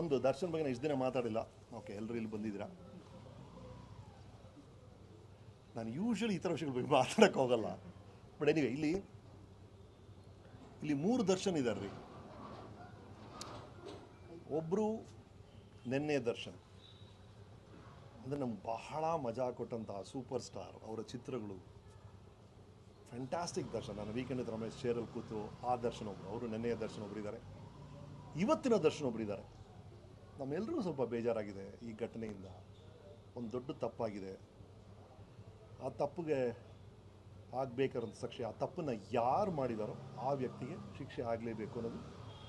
ಒಂದು ದರ್ಶನ್ ಬಗ್ಗೆ ಇಷ್ಟು ದಿನ ಮಾತಾಡಿಲ್ಲ. ಓಕೆ ಎಲ್ಲರೂ ಇಲ್ಲಿ ಬಂದಿದ್ದೀರಾ? ನಾನು ಯೂಶ್ವಲಿ ಈ ಥರ ವಿಷಯಗಳ ಬಗ್ಗೆ ಮಾತಾಡಕ್ಕೆ ಹೋಗಲ್ಲ. ಬಟ್ ಎನಿವೆ ಇಲ್ಲಿ ಇಲ್ಲಿ ಮೂರು ದರ್ಶನ್ ಇದ್ದಾರೆ ರೀ ಒಬ್ಬರು ನೆನ್ನೆ ದರ್ಶನ್. ಅಂದರೆ ನಮ್ಗೆ ಬಹಳ ಮಜಾ ಕೊಟ್ಟಂತಹ ಸೂಪರ್ ಸ್ಟಾರ್ ಅವರ ಚಿತ್ರಗಳು. ಫ್ಯಾಂಟಾಸ್ಟಿಕ್ ದರ್ಶನ್. ನಾನು ವೀಕೆಂಡ್ ರಮೇಶ್ ಚೇರಲ್ಲಿ ಕೂತು ಆ ದರ್ಶನ ಒಬ್ಬರು ಅವರು ನೆನ್ನೆಯ ದರ್ಶನ ಒಬ್ಬರು ಇದ್ದಾರೆ ಇವತ್ತಿನ ದರ್ಶನ ಒಬ್ಬರು ಇದ್ದಾರೆ ನಮ್ಮೆಲ್ಲರಿಗೂ ಸ್ವಲ್ಪ ಬೇಜಾರಾಗಿದೆ ಈ ಘಟನೆಯಿಂದ. ಒಂದು ದೊಡ್ಡ ತಪ್ಪಾಗಿದೆ. ಆ ತಪ್ಪಿಗೆ ಆಗಬೇಕಾದಂಥ ಶಿಕ್ಷೆ ಆ ತಪ್ಪನ್ನು ಯಾರು ಮಾಡಿದಾರೋ ಆ ವ್ಯಕ್ತಿಗೆ ಶಿಕ್ಷೆ ಆಗಲೇಬೇಕು ಅನ್ನೋದು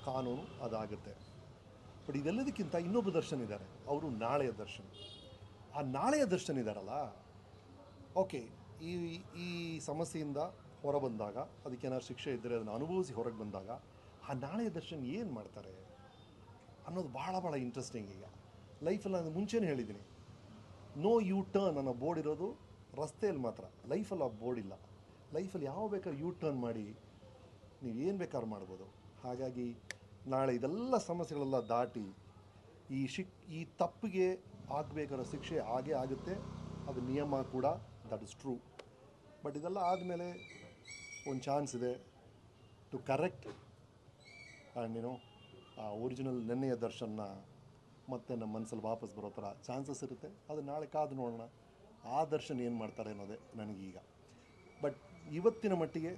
ಕಾನೂನು ಅದಾಗುತ್ತೆ. ಬಟ್ ಇದೆಲ್ಲದಕ್ಕಿಂತ ಇನ್ನೊಬ್ಬ ದರ್ಶನ್ ಇದ್ದಾರೆ. ಅವರು ನಾಳೆಯ ದರ್ಶನ್. ಆ ನಾಳೆಯ ದರ್ಶನ್ ಇದ್ದಾರಲ್ಲ? ಓಕೆ, ಈ ಈ ಸಮಸ್ಯೆಯಿಂದ ಹೊರಬಂದಾಗ ಅದಕ್ಕೇನಾದ್ರು ಶಿಕ್ಷೆ ಇದ್ದರೆ ಅದನ್ನು ಅನುಭವಿಸಿ ಹೊರಗೆ ಬಂದಾಗ, ಆ ನಾಳೆಯ ದರ್ಶನ್ ಏನು ಮಾಡ್ತಾರೆ? ಅನ್ನೋದು ಭಾಳ ಭಾಳ ಇಂಟ್ರೆಸ್ಟಿಂಗ್ ಈಗ. ಲೈಫಲ್ಲಿ ನಾನು ಮುಂಚೆನೇ ಹೇಳಿದ್ದೀನಿ. ನೋ ಯು ಟರ್ನ್ ಅನ್ನೋ ಬೋರ್ಡ್ ಇರೋದು ರಸ್ತೆಯಲ್ಲಿ ಮಾತ್ರ. ಲೈಫಲ್ಲಿ ಆ ಬೋರ್ಡ್ ಇಲ್ಲ. ಲೈಫಲ್ಲಿ ಯಾವ ಬೇಕಾದ್ರೂ ಯು ಟರ್ನ್ ಮಾಡಿ ನೀವು ಏನು ಬೇಕಾದ್ರೂ ಮಾಡ್ಬೋದು. ಹಾಗಾಗಿ ನಾಳೆ ಇದೆಲ್ಲ ಸಮಸ್ಯೆಗಳೆಲ್ಲ ದಾಟಿ ಈ ಶಿಕ್, ಈ ತಪ್ಪಿಗೆ ಆಗಬೇಕಾದ ಶಿಕ್ಷೆ ಹಾಗೇ ಆಗುತ್ತೆ. ಅದು ನಿಯಮ ಕೂಡ. ದಟ್ ಇಸ್ ಟ್ರೂ ಬಟ್ ಇದೆಲ್ಲ ಆದಮೇಲೆ ಒಂದು ಚಾನ್ಸ್ ಇದೆ ಟು ಕರೆಕ್ಟ್ ಆ್ಯಂಡ್ ಏನೋ ಆ ಒರಿಜಿನಲ್ ನೆನ್ನೆಯ ದರ್ಶನ ಮತ್ತೆ ನಮ್ಮ ಮನಸ್ಸಲ್ಲಿ ವಾಪಸ್ ಬರೋ ಥರ ಚಾನ್ಸಸ್ ಇರುತ್ತೆ. ಅದು ನಾಳೆ ಕಾದು ನೋಡೋಣ. ಆ ದರ್ಶನ ಏನು ಮಾಡ್ತಾರೆ ಅನ್ನೋದೇ ನನಗೀಗ. ಬಟ್ ಇವತ್ತಿನ ಮಟ್ಟಿಗೆ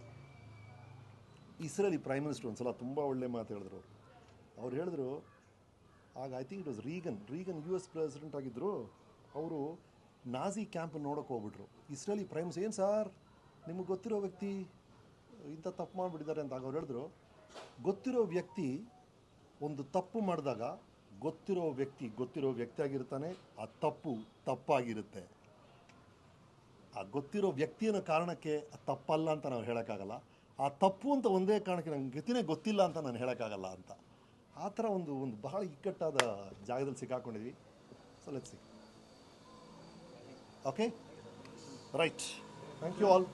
ಇಸ್ರೇಲಿ ಪ್ರೈಮ್ ಮಿನಿಸ್ಟರ್ ಒಂದು ಸಲ ತುಂಬ ಒಳ್ಳೆ ಮಾತು ಹೇಳಿದ್ರು ಅವರು. ಅವ್ರು ಹೇಳಿದ್ರು, ಆಗ I think it was Reagan Reagan U S president ಆಗಿದ್ದರು ಅವರು ನಾಜಿ ಕ್ಯಾಂಪ್ ನೋಡೋಕೆ ಹೋಗ್ಬಿಟ್ರು. ಇಸ್ರೇಲಿ ಪ್ರೈಮ್ಸ್ ಏನು ಸರ್ ನಿಮಗೆ ಗೊತ್ತಿರೋ ವ್ಯಕ್ತಿ, ಇಂಥ ತಪ್ಪು ಮಾಡಿಬಿಟ್ಟಿದ್ದಾರೆ ಅಂತ ಆಗ ಅವ್ರು ಹೇಳಿದ್ರು. ಗೊತ್ತಿರೋ ವ್ಯಕ್ತಿ ಒಂದು ತಪ್ಪು ಮಾಡಿದಾಗ ಗೊತ್ತಿರೋ ವ್ಯಕ್ತಿ ಗೊತ್ತಿರೋ ವ್ಯಕ್ತಿ ಆಗಿರ್ತಾನೆ, ಆ ತಪ್ಪು ತಪ್ಪಾಗಿರುತ್ತೆ. ಆ ಗೊತ್ತಿರೋ ವ್ಯಕ್ತಿಯನ್ನು ಕಾರಣಕ್ಕೆ ತಪ್ಪಲ್ಲ ಅಂತ ನಾವು ಹೇಳೋಕ್ಕಾಗಲ್ಲ. ಆ ತಪ್ಪು ಅಂತ ಒಂದೇ ಕಾರಣಕ್ಕೆ ನನಗೆ ಗತಿನೇ ಗೊತ್ತಿಲ್ಲ ಅಂತ ನಾನು ಹೇಳೋಕ್ಕಾಗಲ್ಲ ಅಂತ. ಆ ಥರ ಒಂದು ಒಂದು ಬಹಳ ಇಕ್ಕಟ್ಟಾದ ಜಾಗದಲ್ಲಿ ಸಿಕ್ಕಾಕೊಂಡಿದ್ವಿ. So let's see okay right thank you all